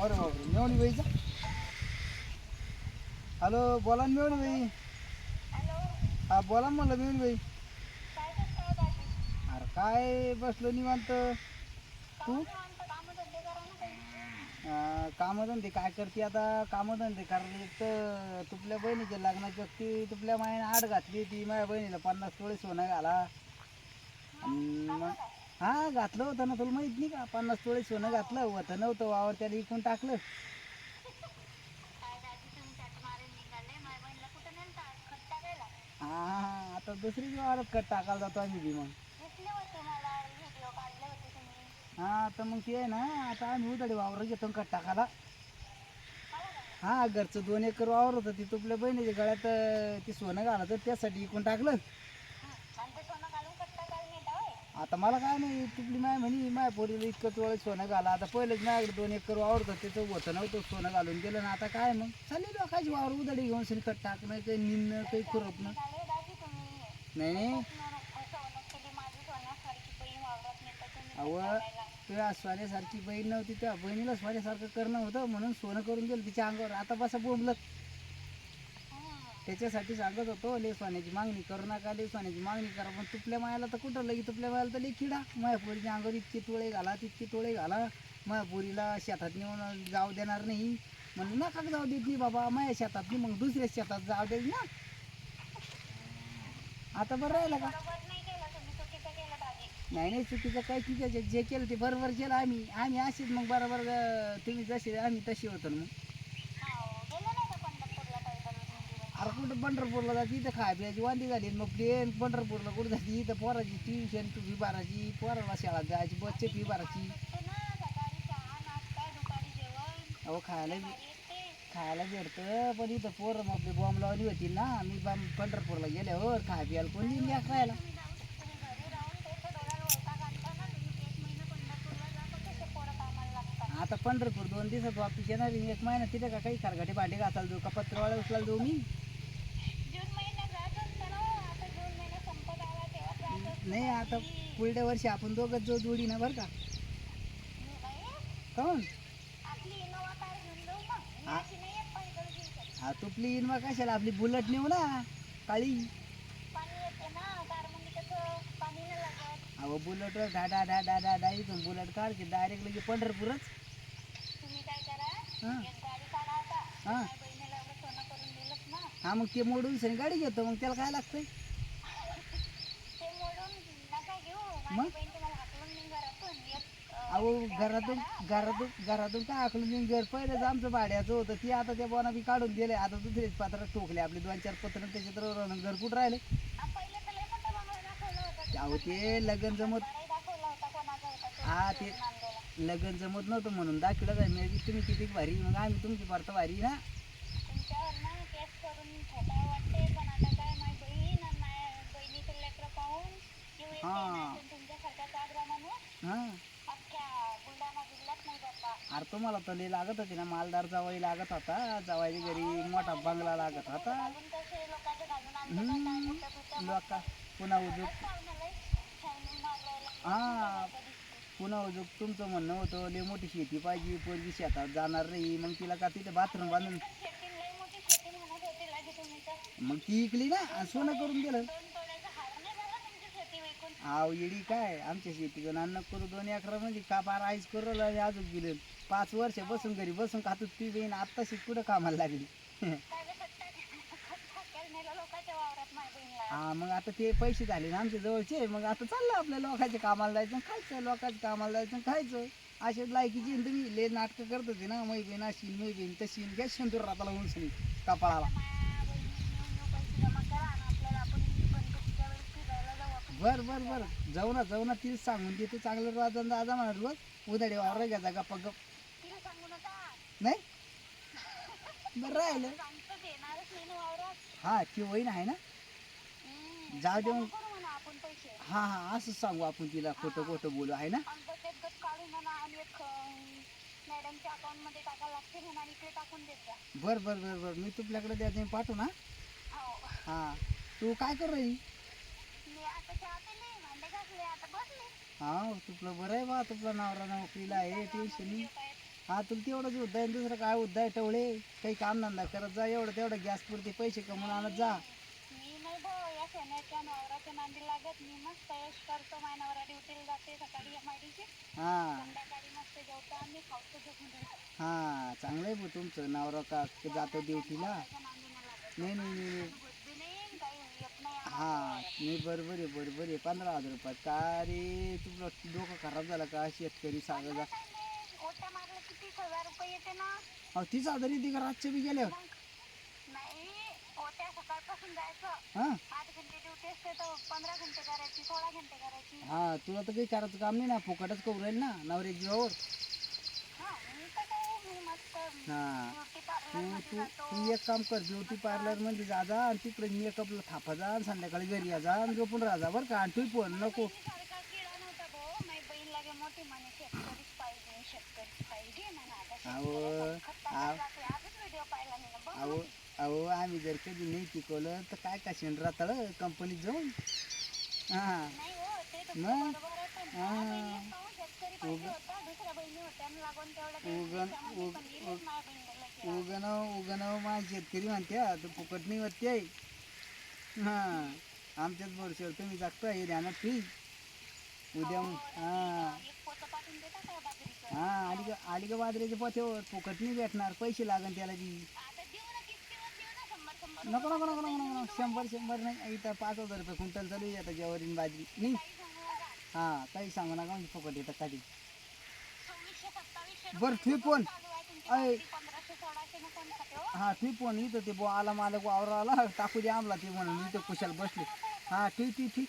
अरे बापरे मेवणी बाईचा? हॅलो बोला ना मेवणी बाई. हा बोला ना म्हणलं मेवणी बाई. अरे काय बसलो निवांत. तू? कामधंदे काय करते आता? कामधंदे कारण एक तर तुपल्या बहिणीच्या लग्नाची ती तुपल्या मायाने आड घातली ती माझ्या बहिणीला पन्नास तोळे सोनं घाला. अन मग? हा घातलं होतं ना तुला माहीत नाही का? पन्नास तोळे सोनं घातलं होतं नव्हतं वावर त्याला इकून टाकलं. हा हा आता दुसरी वावरात कट टाकायला जातो आम्ही बी मग. हा तर मग ते आहे ना आता आम्ही उदाडी वावर घेतो खत कट टाकायला. हा घरचं दोन एकर वावर होतं ती तुपल्या बहिणीच्या गळ्यात ती ते सोनं घालायचं त्यासाठी इकून टाकलं. आता मला काय नाही तुपली माय म्हणे माय पोरीला इतकंच वेळ सोनं घाला. आता पहिलेच माझ्याकडे दोन एकर वावर होतं त्याचं होतं नव्हतं सोनं घालून गेलं ना आता काय मग? चालेल लोकांची वावर उदडी घेऊन सरी कट टाकणं काही निंदणं काही खुरपणं. नाही अव तुझ्या स्वाऱ्यासारखी बहीण नव्हती त्या बहिणीला स्वाऱ्यासारखं करणं होतं म्हणून सोनं करून गेलं तिच्या अंगावर. आता बसा बोंबलत. त्याच्यासाठी सांगत होतो लेस पाण्याची मागणी करू नका लेस पाण्याची मागणी करा. पण तुपल्या मायाला तर कुठं लगी तुपल्या मायाला तर लई किडा पोरीच्या अंगावर इतके तोळे घाला तितके तोळे घाला. माझ्या पोरीला शेतात नेऊन जाऊ देणार नाही. म्हणून नका जाऊ देत नाही बाबा माझ्या शेतात नाही मग दुसऱ्या शेतात जाऊ देत ना. आता बरं राहिलं का? नाही नाही चुकीचं काय चुकीचं जे केलं ते बरोबर केलं आम्ही. आम्ही असेच मग बरोबर तुम्ही जसे आम्ही तसे होतो ना मग. अरे कुठं पंढरपूरला जाते? इथं खाय प्यायची वांदी झाली मग प्लेन पंढरपूरला कुठं जाते? इथं पोराची ट्युशन फी भरायची. पोराला शाळा जायची बसची फी भरायची. अहो खायला खायला भेटतं पण इथं पोरं मग आपली बॉम्ब लावली होती ना मी बॉम्ब पंढरपूरला गेल्यावर खाय प्यायला कोण येईन खायला. आता पंढरपूर दोन दिवसात वापिस येणार एक महिना तिथे का काही खरगाटे भांडे घासायला देऊ का? पत्रवाळा उचलायला देऊ मी? नाही आता पुढल्या वर्षी आपण दोघं जो जोडी ना बरं का? काऊन? हा तुपली इन कशाला? आपली बुलट नेऊ ना काळी. अहो बुलट डा डा डा डा डा डा इथून बुलट की डायरेक्ट लगे पंढरपूरच. हां. हां. हा मग ते मोडून सनी गाडी घेतो मग त्याला काय लागतंय? मग? अहो घरातून घरातून घरातून काय आखलून येऊन घर पहिलेच आमचं भाड्याचं होतं. ती आता त्या बोना बी काढून दिले. आता दुसरेच पात्र ठोकले. आपले दोन चार पत्र त्याच्यात राहून घर कुठं राहिले? अहो ते लगन जमत हा ते लगन जमत नव्हतं म्हणून दाखवलं काय? मी तुम्ही किती भारी मग आम्ही तुमची पार्थ भारी ना. हां. अरे तुम्हाला तर लई लागत होती ना मालदार जावाई लागत होता जावाई घरी मोठा बंगला लागत होता. हम्म, लोका पुन्हा उद्योग हा पुन्हा उद्योग तुमचं म्हणणं होतं लई मोठी शेती पाहिजे पोरगी शेतात जाणार नाही मग तिला का तिथे बाथरूम बांधून? मग ती इकली ना आणि सोनं करून दिलं. आव इडी काय? आमच्या शेतीचं अन्न करू दोन अकरा म्हणजे का बारा आईस करू आणि अजून गेले? पाच वर्ष बसून घरी बसून खातो ती बहीण आत्ताशी कुठं कामाला लागली. हा मग आता ते पैसे झाले ना आमच्या जवळचे. मग आता चाललं आपल्या लोकांच्या कामाला जायचं खायचं लोकांच्या कामाला जायचं खायचं. असे लायकीची जिंदगी लय तुम्ही. ले नाटकं करत होते ना. मै बहीण अशी मै बहीण तशी घ्या शेंदूर राताला उंचली कपाळाला. बर बर बर. जाऊ ना जाऊ ना तीच सांगून देतो. चांगलं राजा दादा म्हणा रोज उदाडे वावर घ्यायचा गप्पा गप नाही? बरं राहिलं. हा ती वहीन आहे ना? जाऊ दे मग. हा हा असं सांगू आपण तिला. खोटं खोटं बोलू आहे ना? मॅडमच्या अकाउंटमध्ये टाकायला लागते म्हणून आणि इकडे टाकून देत जा. बर बर बर बर. मी तुपल्याकडे द्यायचं मी पाठवू ना? हो. हा. तू काय करू राहिली मी आता चहा पिली भांडे घासले आता बसले हा तुपलं बरं आहे बा तुपला नवरा नोकरीला आहे टेन्शन हा तुला तेवढंच उद्या आहे दुसरं काय उद्या आहे टवळे? काही काम धंदा करत जा एवढं तेवढं गॅस पुरते पैसे कमवून आणत जा. मी नाही भाऊ या सोन्याच्या नवराच्या नांदी लागत मी मस्त यश करतो माझ्या नवरा ड्युटीला जाते सकाळी हा. संध्याकाळी मस्त जेवतो आम्ही खावतो झोपून राहतो. हा चांगलं आहे भाऊ तुमचं नवरा का जातो ड्युटीला नाही नाही काही येत नाही आम्हाला. हा नाही बरोबर आहे बरोबर आहे. पंधरा हजार रुपयात का रे तुझं डोकं खराब झालं का? शेतकरी सांगा जा. की तीस हजार रुपये येते ना? अहो तीच हजार येते का रातच्या बी गेल्या नाही ओट्या सकाळपासून जायचं. हा? आठ घंटे ड्युटी असते तर पंधरा घंटे करायची सोळा घंटे करायची. हा तुला तर काही करायचं काम नाही ना? फुकटच करून राहील ना नवरे जीवावर हा मी तर काय मी मस्त हा. तू तू तू एक काम कर ब्युटी पार्लरमध्ये जा जा आणि तिकडे मेकअपला थापा जा आणि संध्याकाळी घरी या जा आणि झोपून राहा जा बरं का. आणि तू पण नको. अहो, अहो. अहो आम्ही जर कधी नाही पिकवलं तर काय का राहतळ कंपनीत जाऊन हा. हो मग? हा. उगन उगन- माझ्या उगण उगण शेतकरी म्हणते तर फुकट नाही होत ते. हा आमच्याच वर्षावर तुम्ही जागता हे ध्यानात ठीक उद्या हो, हा. हा आली का आली का बाजरीच्या पोथ्यावर फुकट नाही भेटणार पैसे लागन त्याला जी नको ना ना शंभर शंभर नको नको नको नको नको शंभर शंभर नाही इथं पाच हजार रुपये क्विंटल चालू आहे आता ज्वारीन बाजरी. नाही. हा काही सांगू नका म्हणजे फुकट येतं कधी बरं आहे तुमची अय. हो. हा ठीक पण इथं ते बो आला मालक वावर आला टाकू दे आमला ते म्हणून इथं कुशाल बसले. हा ठीक ठीक ठीक.